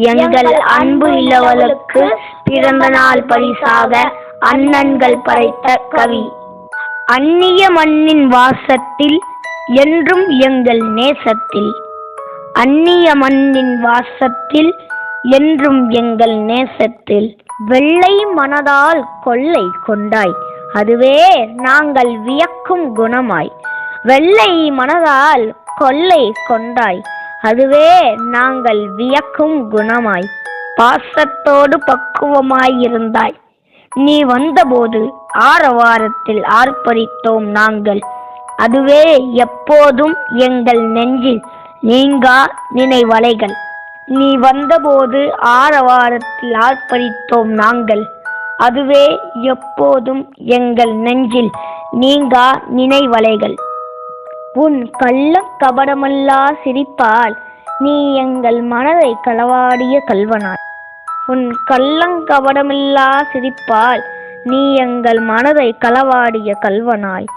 எங்கள் அன்பு இளவலுக்கு பிறந்த நாள் பரிசாக அண்ணன்கள் படைத்த கவி. அந்நிய மண்ணின் வாசத்தில் என்றும் எங்கள் நேசத்தில். அந்நிய மண்ணின் வாசத்தில் என்றும் எங்கள் நேசத்தில். வெள்ளை மனதால் கொள்ளை கொண்டாய் அதுவே நாங்கள் வியக்கும் குணமாய். வெள்ளை மனதால் கொள்ளை கொண்டாய் அதுவே நாங்கள் வியக்கும் குணமாய் பாசத்தோடு பக்குவமாயிருந்தாய். நீ வந்தபோது ஆரவாரத்தில் ஆர்ப்பரித்தோம் நாங்கள். அதுவே எப்போதும் எங்கள் நெஞ்சில் நீங்கா நினைவலைகள். நீ வந்தபோது ஆரவாரத்தில் ஆர்ப்பரித்தோம் நாங்கள். அதுவே எப்போதும் எங்கள் நெஞ்சில் நீங்கா நினைவலைகள். உன் கள்ள கபடமல்லா சிரிப்பால் நீ எங்கள் மனதை களவாடிய கல்வனாய் உன் கள்ளங்கபடமில்லா சிரிப்பால் நீ எங்கள் மனதை களவாடிய கல்வனாய்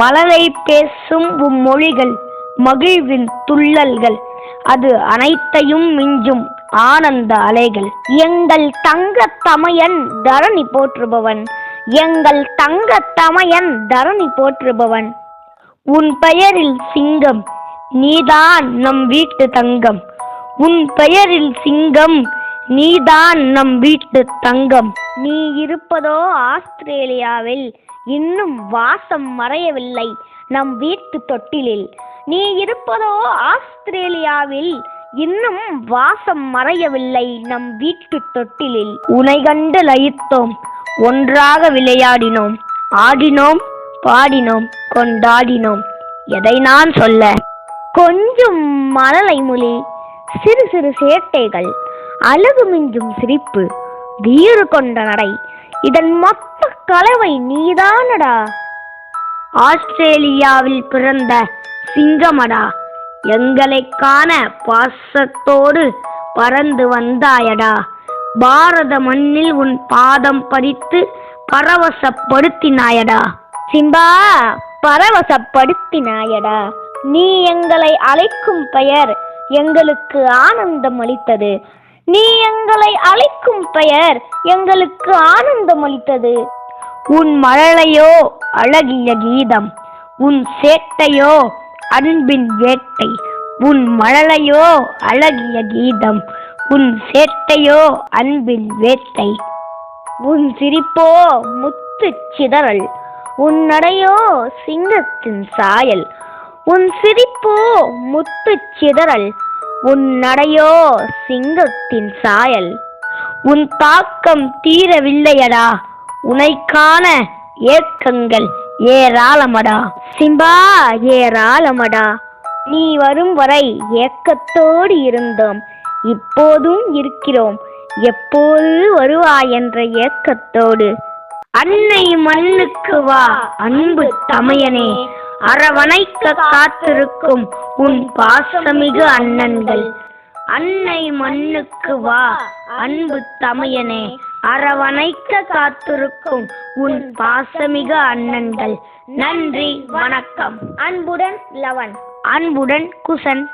மலரை பேசும் உம் மொழிகள் மகிழ்வின் துள்ளல்கள் அது அனைத்தையும் மிஞ்சும் ஆனந்த அலைகள். எங்கள் தங்க தமையன் தரணி போற்றுபவன் எங்கள் தங்க தமையன் தரணி போற்றுபவன். உன் பெயரில் சிங்கம் நீதான் நம் வீட்டு தங்கம். உன் பெயரில் சிங்கம் நீதான் நம் வீட்டு தங்கம். நீ இருப்பதோ ஆஸ்திரேலியாவில் இன்னும் வாசம் மறையவில்லை நம் வீட்டு தொட்டிலில். நீ இருப்பதோ ஆஸ்திரேலியாவில் இன்னும் வாசம் மறையவில்லை நம் வீட்டு தொட்டிலில். உனை கண்டு லயித்தோம் ஒன்றாக விளையாடினோம் ஆடினோம் பாடினோம் கொண்டாடினோம். எதை நான் சொல்ல? கொஞ்சம் மழலை மொழி சிறு சிறு சேட்டைகள் அழகு மிஞ்சும் சிரிப்பு வீறு கொண்ட நடை. இதன் மொத்த கலவை நீதானடா? ஆஸ்திரேலியாவில் பிறந்த சிங்கமடா எங்களை காண பாசத்தோடு பறந்து வந்தாயடா. பாரத மண்ணில் உன் பாதம் பதித்து பரவசப்படுத்தினாயடா. சிம்பா பரவசப்படுத்தினாயடா. நீ எங்களை அழைக்கும் பெயர் எங்களுக்கு ஆனந்தம் அளித்தது நீ எங்களை அழைக்கும் பெயர் எங்களுக்கு ஆனந்தம் அளித்தது உன் மழலையோ அழகிய கீதம் உன் சேட்டையோ அன்பின் வேட்டை உன் மழலையோ அழகிய கீதம் உன் சேட்டையோ அன்பின் வேட்டை. உன் சிரிப்போ முத்துச் சிதறல் உன் நடையோ சிங்கத்தின் சாயல் உன் சிரிப்போ முத்துச் சிதறல் உன் நடையோ சிங்கத்தின் சாயல். உன் தாக்கம் தீரவில்லையடா உனைக்கான ஏக்கங்கள் ஏராளமடா. சிம்பா ஏராளமடா நீ வரும் வரை ஏக்கத்தோடு இருந்தோம் இப்போதும் இருக்கிறோம் எப்போது வருவாய் என்ற ஏக்கத்தோடு. அன்னை மண்ணுக்கு வா அன்பு தமையனே. அரவணைக்க காத்திருக்கும் உன் பாசமிகு அண்ணன்கள். அன்னை மண்ணுக்கு வா அன்பு தமையனே. அரவணைக்க காத்திருக்கும் உன் பாசமிகு அண்ணன்கள். நன்றி வணக்கம். அன்புடன் லவன். அன்புடன் குசன்.